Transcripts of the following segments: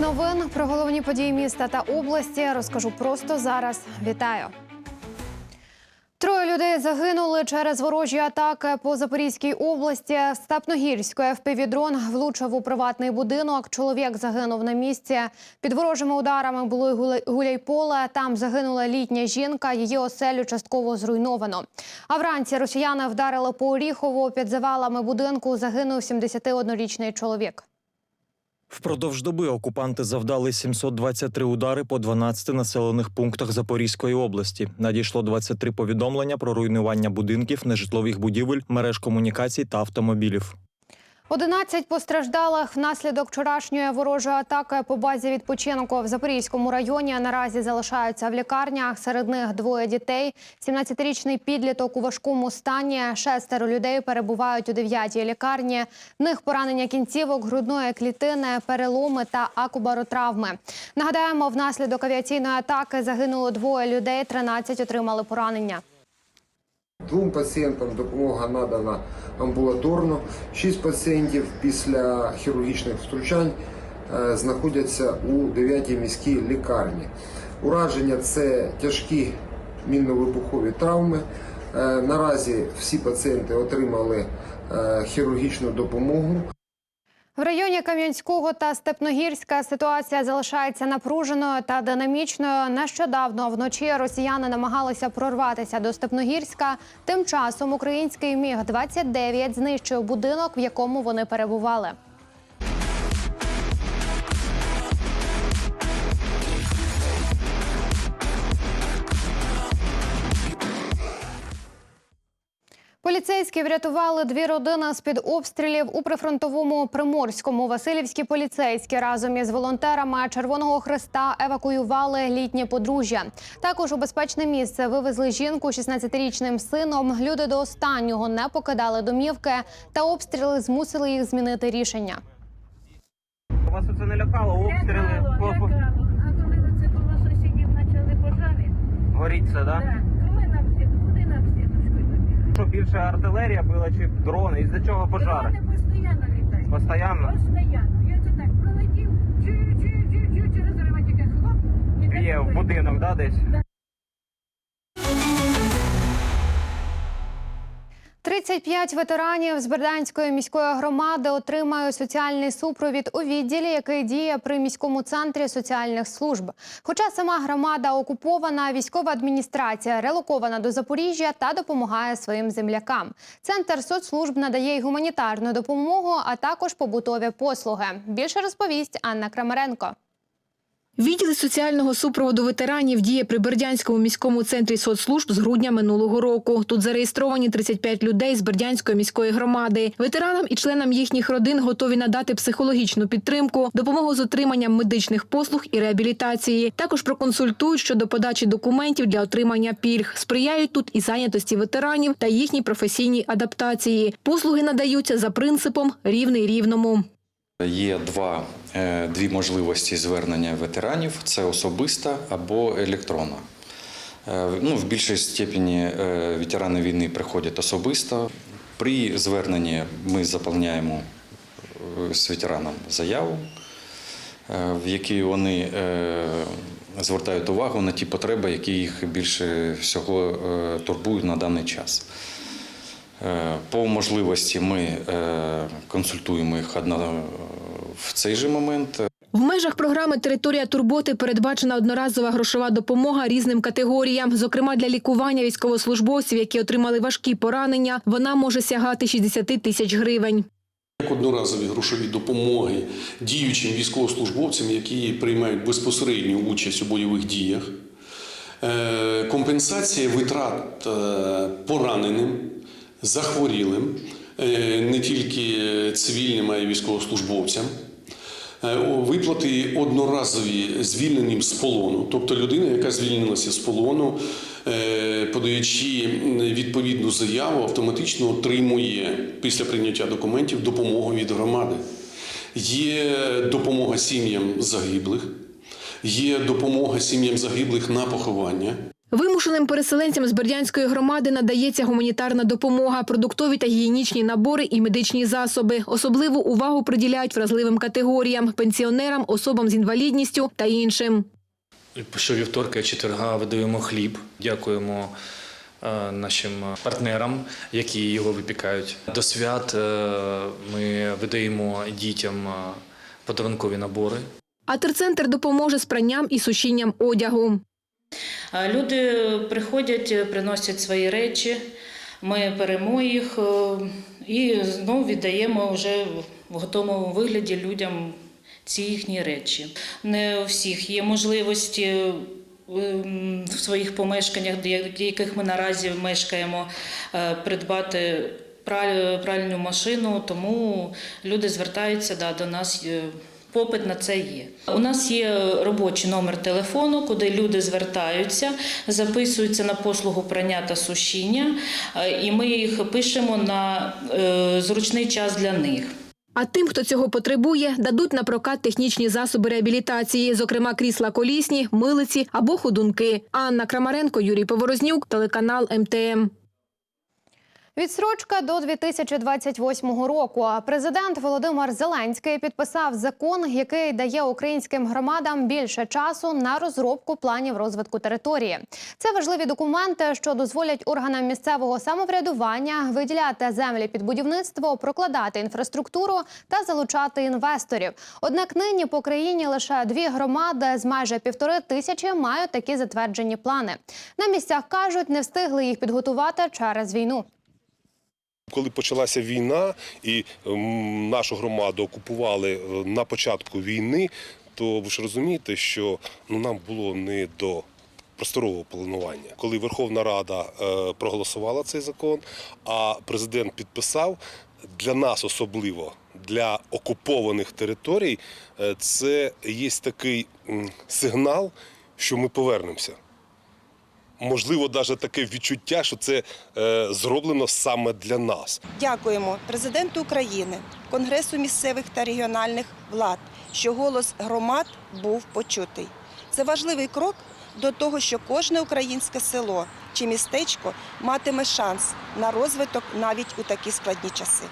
Новин про головні події міста та області розкажу просто зараз. Вітаю. Троє людей загинули через ворожі атаки по Запорізькій області. Степногірською ФПВ-дрон влучив у приватний будинок. Чоловік загинув на місці. Під ворожими ударами було й гуляйполе. Там загинула літня жінка. Її оселю частково зруйновано. А вранці росіяни вдарили по Оріхову. Під завалами будинку загинув 71-річний чоловік. Впродовж доби окупанти завдали 723 удари по 12 населених пунктах Запорізької області. Надійшло 23 повідомлення про руйнування будинків, нежитлових будівель, мереж комунікацій та автомобілів. 11 постраждалих внаслідок вчорашньої ворожої атаки по базі відпочинку в Запорізькому районі наразі залишаються в лікарнях. Серед них двоє дітей. 17-річний підліток у важкому стані. Шестеро людей перебувають у 9-й лікарні. В них поранення кінцівок, грудної клітини, переломи та акубаротравми. Нагадаємо, внаслідок авіаційної атаки загинуло двоє людей, 13 отримали поранення. Двом пацієнтам допомога надана амбулаторно. Шість пацієнтів після хірургічних втручань е, знаходяться у 9-й міській лікарні. Ураження це тяжкі мінно-вибухові травми. Е, Наразі всі пацієнти отримали е, хірургічну допомогу. В районі Кам'янського та Степногірська ситуація залишається напруженою та динамічною. Нещодавно вночі росіяни намагалися прорватися до Степногірська. Тим часом український міг 29 знищив будинок, в якому вони перебували. Поліцейські врятували дві родини з під обстрілів у прифронтовому Приморському. Васильівські поліцейські разом із волонтерами Червоного Христа евакуювали літнє подружжя. Також у безпечне місце вивезли жінку 16-річним сином. Люди до останнього не покидали домівки, та обстріли змусили їх змінити рішення. Вас це не лякало, обстріли, Лякало, лякало. А коли оце коло сусідів почали пожари, горіть це, да? так, коли нам всі, куди нам сіточкою Що більше артилерія була чи дрони? Із-за чого пожари? Вони постійно літають. Постоянно? Постоянно. Я це так пролетів, чую, через рива тільки хлоп. і так Є в будинок, да, десь? 35 ветеранів з Бердянської міської громади отримають соціальний супровід у відділі, який діє при міському центрі соціальних служб. Хоча сама громада окупована, військова адміністрація релокована до Запоріжжя та допомагає своїм землякам. Центр соцслужб надає й гуманітарну допомогу, а також побутові послуги. Більше розповість Анна Крамаренко. Відділ соціального супроводу ветеранів діє при Бердянському міському центрі соцслужб з грудня минулого року. Тут зареєстровані 35 людей з Бердянської міської громади. Ветеранам і членам їхніх родин готові надати психологічну підтримку, допомогу з отриманням медичних послуг і реабілітації. Також проконсультують щодо подачі документів для отримання пільг. Сприяють тут і зайнятості ветеранів та їхній професійній адаптації. Послуги надаються за принципом рівний рівному. Є два, е, дві можливості звернення ветеранів: це особиста або електронна. Е, Ну, в більшій степені е, ветерани війни приходять особисто. При зверненні ми заповняємо з ветераном заяву, в якій вони звертають увагу на ті потреби, які їх більше всього турбують на даний час. Е, По можливості ми е, консультуємо їх в цей же момент. В межах програми Територія турботи передбачена одноразова грошова допомога різним категоріям. Зокрема, для лікування військовослужбовців, які отримали важкі поранення, вона може сягати 60 тисяч гривень. Як одноразові грошові допомоги діючим військовослужбовцям, які приймають безпосередню участь у бойових діях, Е, компенсація витрат е, пораненим, захворілим, е, не тільки цивільним, а й військовослужбовцям. Е, Виплати одноразові звільненим з полону, тобто людина, яка звільнилася з полону, е, подаючи відповідну заяву, автоматично отримує після прийняття документів допомогу від громади. Є допомога сім'ям загиблих, є допомога сім'ям загиблих на поховання. Вимушеним переселенцям з Бердянської громади надається гуманітарна допомога, продуктові та гігієнічні набори і медичні засоби. Особливу увагу приділяють вразливим категоріям пенсіонерам, особам з інвалідністю та іншим. Щовівторка і четверга видаємо хліб. Дякуємо е, нашим партнерам, які його випікають. До свят е, ми видаємо дітям е, подарункові набори. А терцентр допоможе з пранням і сушінням одягу. А Люди приходять, приносять свої речі, ми беремо їх е, і знову віддаємо вже в готовому вигляді людям ці їхні речі. Не у всіх є можливості в своїх помешканнях, в яких ми наразі мешкаємо, е, придбати праль- пральну машину, тому люди звертаються да, до нас. Попит на це є. У нас є робочий номер телефону, куди люди звертаються, записуються на послугу прання та сушіння, е, і ми їх пишемо на е, зручний час для них. А тим, хто цього потребує, дадуть на прокат технічні засоби реабілітації, зокрема крісла колісні, милиці або ходунки. Анна Крамаренко, Юрій Поворознюк, телеканал МТМ. Відсрочка до 2028 року. Президент Володимир Зеленський підписав закон, який дає українським громадам більше часу на розробку планів розвитку території. Це важливі документи, що дозволять органам місцевого самоврядування виділяти землі під будівництво, прокладати інфраструктуру та залучати інвесторів. Однак нині по країні лише дві громади з майже півтори тисячі мають такі затверджені плани. На місцях кажуть, не встигли їх підготувати через війну. Коли почалася війна і ем, нашу громаду окупували е, на початку війни, то ви ж розумієте, що ну, нам було не до просторового планування. Коли Верховна Рада е, проголосувала цей закон, а президент підписав, для нас особливо, для окупованих територій, е, це є такий сигнал, що ми повернемося. Можливо, навіть таке відчуття, що це е, зроблено саме для нас. Дякуємо президенту України, Конгресу місцевих та регіональних влад, що голос громад був почутий. Це важливий крок до того, що кожне українське село чи містечко матиме шанс на розвиток навіть у такі складні часи.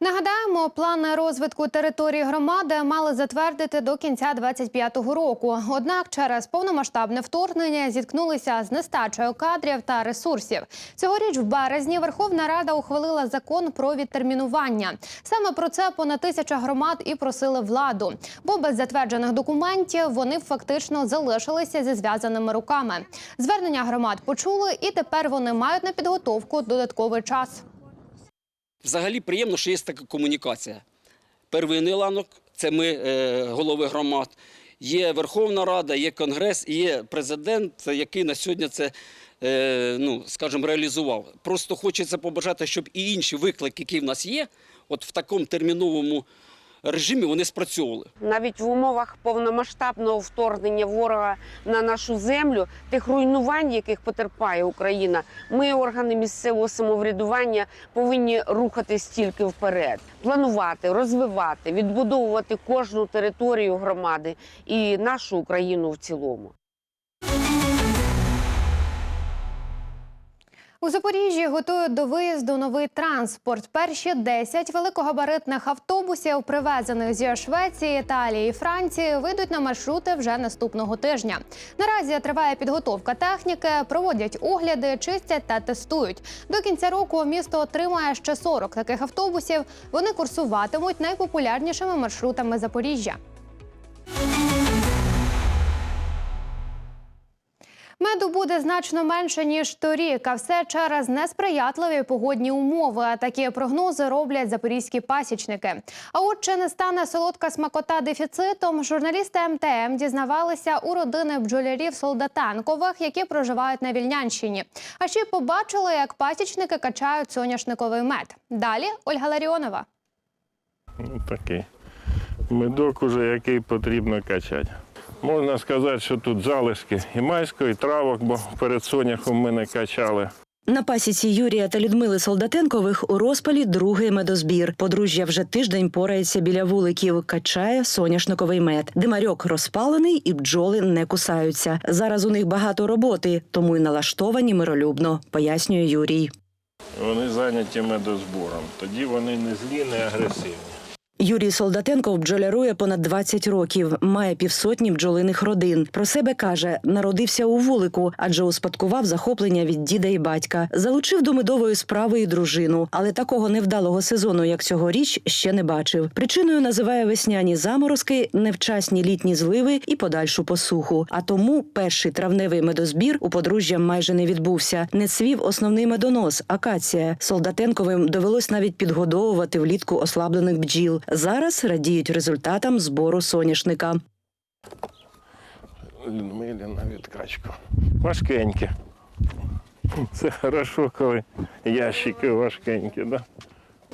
Нагадаємо, плани розвитку території громади мали затвердити до кінця 25-го року. Однак через повномасштабне вторгнення зіткнулися з нестачею кадрів та ресурсів. Цьогоріч в березні Верховна Рада ухвалила закон про відтермінування. Саме про це понад тисяча громад і просили владу, бо без затверджених документів вони фактично залишилися зі зв'язаними руками. Звернення громад почули, і тепер вони мають на підготовку додатковий час. Взагалі приємно, що є така комунікація. Первинний ланок це ми, е, голови громад. Є Верховна Рада, є Конгрес, є президент, який на сьогодні це, е, ну, скажімо, реалізував. Просто хочеться побажати, щоб і інші виклики, які в нас є, от в такому терміновому режимі вони спрацьовували. навіть в умовах повномасштабного вторгнення ворога на нашу землю, тих руйнувань, яких потерпає Україна, ми, органи місцевого самоврядування, повинні рухатись тільки вперед, планувати, розвивати, відбудовувати кожну територію громади і нашу Україну в цілому. У Запоріжжі готують до виїзду новий транспорт. Перші 10 великогабаритних автобусів, привезених зі Швеції, Італії і Франції, вийдуть на маршрути вже наступного тижня. Наразі триває підготовка техніки, проводять огляди, чистять та тестують. До кінця року місто отримає ще 40 таких автобусів. Вони курсуватимуть найпопулярнішими маршрутами Запоріжжя. Меду буде значно менше ніж торік, а все через несприятливі погодні умови. Такі прогнози роблять запорізькі пасічники. А от чи не стане солодка смакота дефіцитом? Журналісти МТМ дізнавалися у родини бджолярів Солдатенкових, які проживають на Вільнянщині. А ще побачили, як пасічники качають соняшниковий мед. Далі Ольга Ларіонова. Ну, Такий медок уже, який потрібно качати. Можна сказати, що тут залишки і майської, і травок, бо перед соняхом ми не качали. На пасіці Юрія та Людмили Солдатенкових у розпалі другий медозбір. Подружжя вже тиждень порається біля вуликів, качає соняшниковий мед. Димарьок розпалений і бджоли не кусаються. Зараз у них багато роботи, тому й налаштовані миролюбно, пояснює Юрій. Вони зайняті медозбором. Тоді вони не злі, не агресивні. Юрій Солдатенков бджолярує понад 20 років, має півсотні бджолиних родин. Про себе каже, народився у вулику, адже успадкував захоплення від діда і батька. Залучив до медової справи і дружину, але такого невдалого сезону, як цьогоріч, ще не бачив. Причиною називає весняні заморозки, невчасні літні зливи і подальшу посуху. А тому перший травневий медозбір у подружжя майже не відбувся. Не цвів основний медонос акація. Солдатенковим довелось навіть підгодовувати влітку ослаблених бджіл. Зараз радіють результатам збору соняшника. Людмилі на відкачку. Важкенькі. Це хорошо, коли ящики важкенькі, да?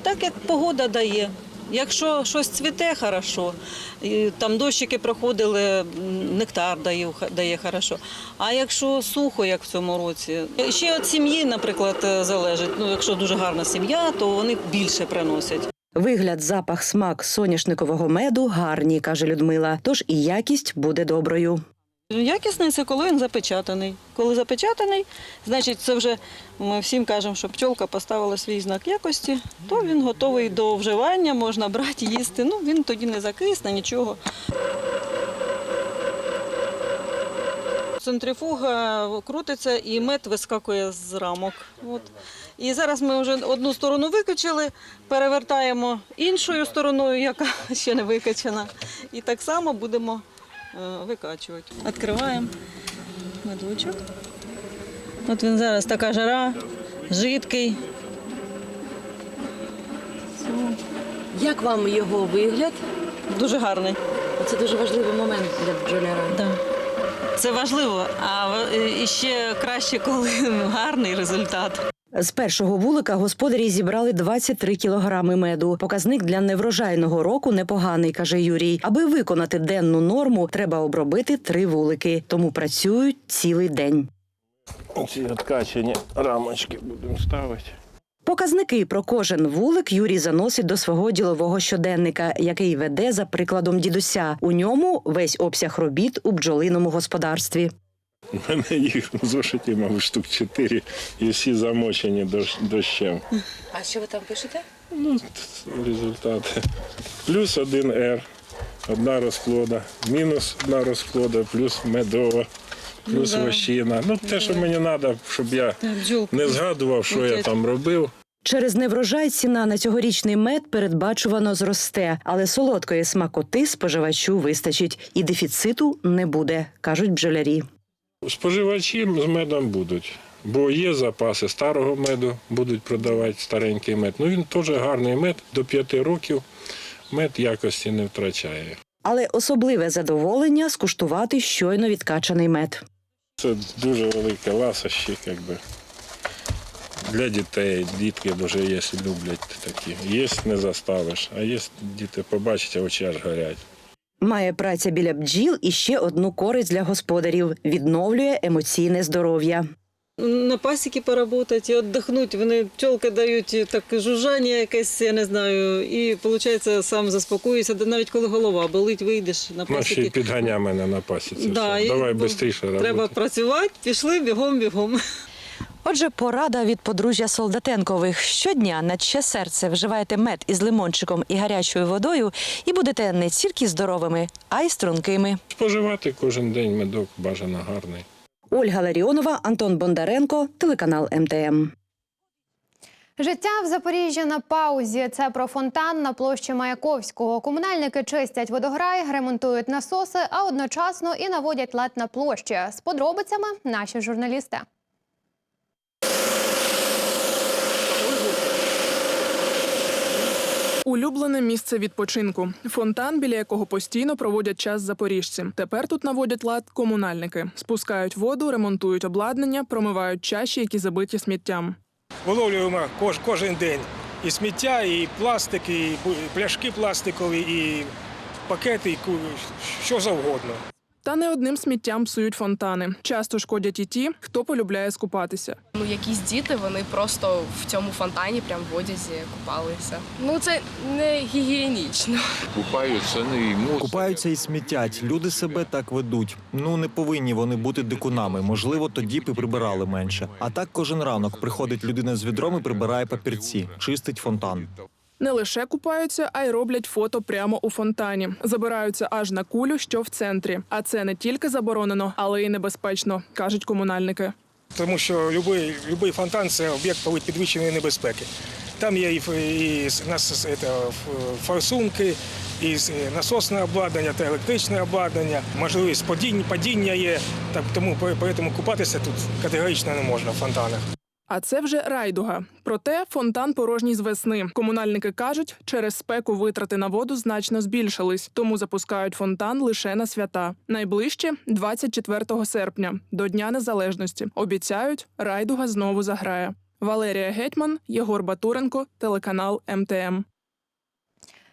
Так як погода дає. Якщо щось цвіте, хорошо. Там дощики проходили, нектар дає, дає хорошо. А якщо сухо, як в цьому році, ще від сім'ї, наприклад, е, залежить. Ну, якщо дуже гарна сім'я, то вони більше приносять. Вигляд, запах, смак соняшникового меду гарні, каже Людмила. Тож і якість буде доброю. Якісний це коли він запечатаний. Коли запечатаний, значить це вже ми всім кажемо, що пчолка поставила свій знак якості, то він готовий до вживання, можна брати, їсти. Ну він тоді не закисне, нічого. Центрифуга крутиться і мед вискакує з рамок. От. І зараз ми вже одну сторону викачали, перевертаємо іншою стороною, яка ще не викачана. І так само будемо е, викачувати. Відкриваємо медочок. От він зараз така жара, жидкий. Як вам його вигляд? Дуже гарний. Це дуже важливий момент для бджоляра. Да. Це важливо, а е, ще краще, коли гарний результат. З першого вулика господарі зібрали 23 кілограми меду. Показник для неврожайного року непоганий, каже Юрій. Аби виконати денну норму, треба обробити три вулики, тому працюють цілий день. Ці відкачені рамочки будемо ставити. Показники про кожен вулик Юрій заносить до свого ділового щоденника, який веде за прикладом дідуся. У ньому весь обсяг робіт у бджолиному господарстві. У мене їх в зошиті, мабуть, штук чотири, і всі замочені дощ- дощем. А що ви там пишете? Ну, результати. Плюс один R, одна розплода, мінус одна розплода, плюс медова, плюс Ну, да. вощина. Ну, те, що мені треба, щоб я не згадував, що я там робив. Через неврожай ціна на цьогорічний мед передбачувано зросте, але солодкої смакоти споживачу вистачить і дефіциту не буде, кажуть бджолярі. Споживачі з медом будуть, бо є запаси старого меду, будуть продавати старенький мед. Ну він теж гарний мед, до п'яти років мед якості не втрачає. Але особливе задоволення скуштувати щойно відкачаний мед. Це дуже велике ласощі, якби. Для дітей, дітки дуже є, люблять такі. Є не заставиш, а є діти побачать, а очі аж горять. Має праця біля бджіл і ще одну користь для господарів відновлює емоційне здоров'я. На пасіки поработати, віддихнути. Вони пчолки дають так жужжання якесь, я не знаю, і виходить, сам заспокоюєшся. Да навіть коли голова болить, вийдеш на ще й підганя мене на пасіці. Да, Давай швидше Треба працювати, пішли бігом, бігом. Отже, порада від подружжя Солдатенкових. Щодня на че серце вживайте мед із лимончиком і гарячою водою, і будете не тільки здоровими, а й стрункими. Споживати кожен день медок бажано гарний. Ольга Ларіонова, Антон Бондаренко, телеканал МТМ. Життя в Запоріжжі на паузі. Це про фонтан на площі Маяковського. Комунальники чистять водограй, ремонтують насоси, а одночасно і наводять лад на площі. З подробицями наші журналісти. Улюблене місце відпочинку. Фонтан, біля якого постійно проводять час запоріжці. Тепер тут наводять лад комунальники, спускають воду, ремонтують обладнання, промивають чаші, які забиті сміттям. Виловлюємо кож, кожен день і сміття, і пластик, і пляшки пластикові, і пакети, і що завгодно. Та не одним сміттям псують фонтани. Часто шкодять і ті, хто полюбляє скупатися. Ну, якісь діти вони просто в цьому фонтані, прям в одязі купалися. Ну це не гігієнічно. Купаються, не і Купаються і смітять. Люди себе так ведуть. Ну не повинні вони бути дикунами. Можливо, тоді б і прибирали менше. А так кожен ранок приходить людина з відром і прибирає папірці, чистить фонтан. Не лише купаються, а й роблять фото прямо у фонтані. Забираються аж на кулю, що в центрі. А це не тільки заборонено, але й небезпечно, кажуть комунальники. Тому що будь-який будь фонтан це об'єкт підвищеної небезпеки. Там є і, і нас, це, форсунки, і насосне обладнання та електричне обладнання, можливість падіння, падіння є. Так, тому тому купатися тут категорично не можна в фонтанах. А це вже райдуга. Проте фонтан порожній з весни. Комунальники кажуть, через спеку витрати на воду значно збільшились, тому запускають фонтан лише на свята. Найближче 24 серпня, до Дня Незалежності. Обіцяють, райдуга знову заграє. Валерія Гетьман, Єгор Батуренко, телеканал МТМ.